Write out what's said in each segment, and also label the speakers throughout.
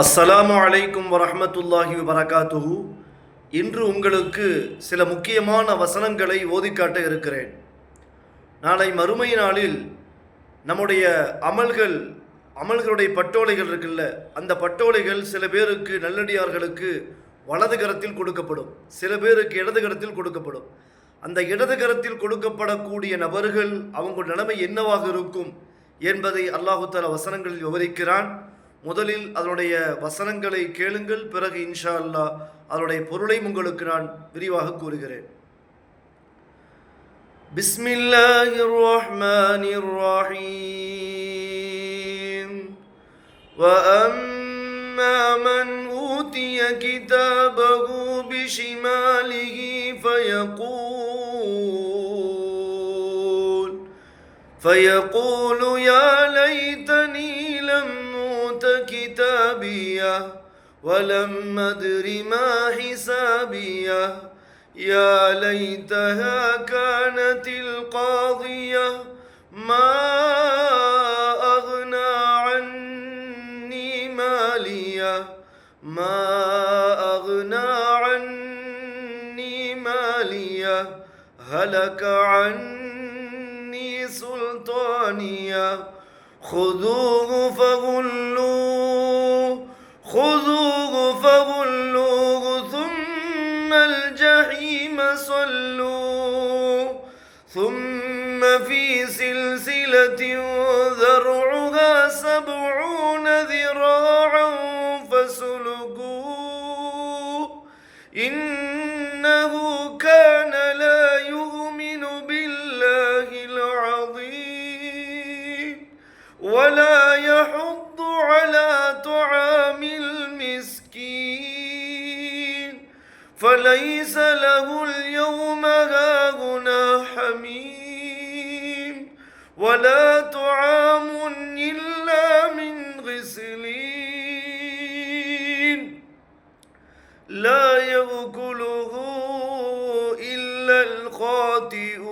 Speaker 1: அஸ்ஸலாமு அலைக்கும் வரஹ்மத்துல்லாஹி வரகாத்துஹு இன்று உங்களுக்கு சில முக்கியமான வசனங்களை ஓதிக்காட்ட இருக்கிறேன். நாளை மறுமை நாளில் நம்முடைய அமல்கள் அமல்களுடைய பட்டோலைகள் இருக்குல்ல அந்த பட்டோலைகள் சில பேருக்கு நல்லடியார்களுக்கு வலது கரத்தில் கொடுக்கப்படும். சில பேருக்கு இடது கரத்தில் கொடுக்கப்படும். அந்த இடது கரத்தில் கொடுக்கப்படக்கூடிய நபர்கள் அவங்க நிலைமை என்னவாக இருக்கும் என்பதை அல்லாஹு வசனங்களில் விவரிக்கிறான். முதலில் அதனுடைய வசனங்களை கேளுங்கள் பிறகு இன்ஷா அல்லாஹ் அதனுடைய பொருளை உங்களுக்கு நான் விரிவாக கூறுகிறேன் بسم الله الرحمن الرحيم وأما من أوتي كتابه بشماله فيقول فيقول يا كتابيه ولم أدر ما حسابية. يا ليتها كانت القاضية ما أغنى عني مالية. ما أغنى عني مالية هلك عني سلطانية. خذوه فغلوه ثم في سلسلة ذرعها سبعون ذراعا فسلكوه. إنه فليس له اليوم هاهنا حميم ولا طعام إلا من غسلين. لا يأكله إلا الخاطئون.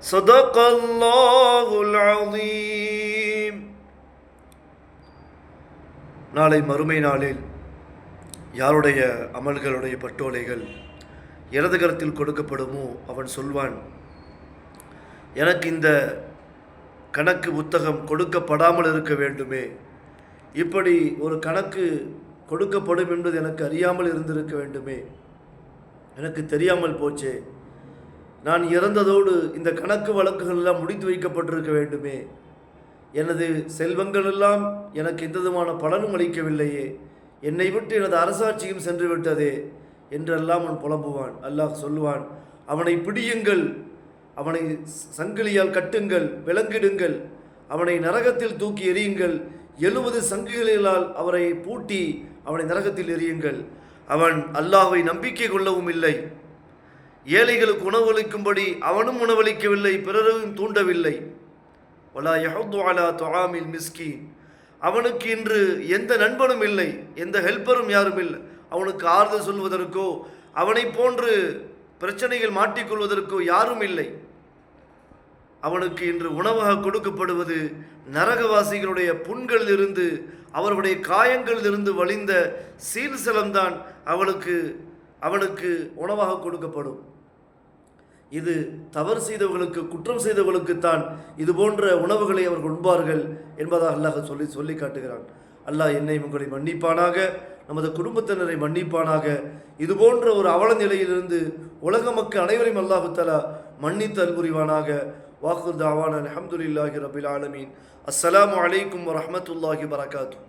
Speaker 1: صدق الله العظيم. நாளை மறுமை நாளில் யாருடைய அமல்களுடைய பட்டோலைகள் இடது கரத்தில் கொடுக்கப்படுமோ அவன் சொல்வான் எனக்கு இந்த கணக்கு புத்தகம் கொடுக்கப்படாமல் இருக்க வேண்டுமே. இப்படி ஒரு கணக்கு கொடுக்கப்படும் என்பது எனக்கு அறியாமல் இருந்திருக்க வேண்டுமே. எனக்கு தெரியாமல் போச்சே. நான் இறந்ததோடு இந்த கணக்கு வழக்குகள் எல்லாம் முடித்து வைக்கப்பட்டிருக்க வேண்டுமே. எனது செல்வங்கள் எல்லாம் எனக்கு எந்த விதமான பலனும் அளிக்கவில்லையே. என்னை விட்டு எனது அரசாட்சியும் சென்று விட்டதே என்றெல்லாம் அவன் புலம்புவான். அல்லாஹ் சொல்லுவான் அவனை பிடியுங்கள் அவனை சங்கிலியால் கட்டுங்கள் விலங்கிடுங்கள் அவனை நரகத்தில் தூக்கி எறியுங்கள் எழுபது சங்குகளிலால் அவரை பூட்டி அவனை நரகத்தில் எறியுங்கள். அவன் அல்லாஹை நம்பிக்கை கொள்ளவும் இல்லை. ஏழைகளுக்கு உணவளிக்கும்படி அவனும் உணவளிக்கவில்லை பிறரும் தூண்டவில்லை. வலா யஹுது அலா துஆமில் மிஸ்கின். அவனுக்கு இன்று எந்த நண்பனும் இல்லை எந்த ஹெல்ப்பரும் யாரும் இல்லை. அவனுக்கு ஆறுதல் சொல்வதற்கோ அவனைப் போன்று பிரச்சனைகள் மாட்டிக்கொள்வதற்கோ யாரும் இல்லை. அவனுக்கு இன்று உணவாக கொடுக்கப்படுவது நரகவாசிகளுடைய புண்களிலிருந்து அவருடைய காயங்களிலிருந்து வழிந்த சீல்சலம்தான் அவனுக்கு அவனுக்கு உணவாக கொடுக்கப்படும். இது தவறு செய்தவர்களுக்கு குற்றம் செய்தவர்களுக்குத்தான் இது போன்ற உணவுகளை அவர்கள் உண்பார்கள் என்பதாக அல்லாஹ் சொல்லி சொல்லி காட்டுகிறான். அல்லாஹ் என்னை உங்களை மன்னிப்பானாக நமது குடும்பத்தினரை மன்னிப்பானாக இது போன்ற ஒரு அவல நிலையிலிருந்து உலக மக்கள் அனைவரையும் அல்லாஹுத்தலா மன்னித்து அல்புரிவானாக வாக்குர் தாவான் அலமதுல்லாஹி ரபில் ஆலமீன். அஸ்லாம் வலைக்கம் வரமத்துல்லாஹி வரகாத்து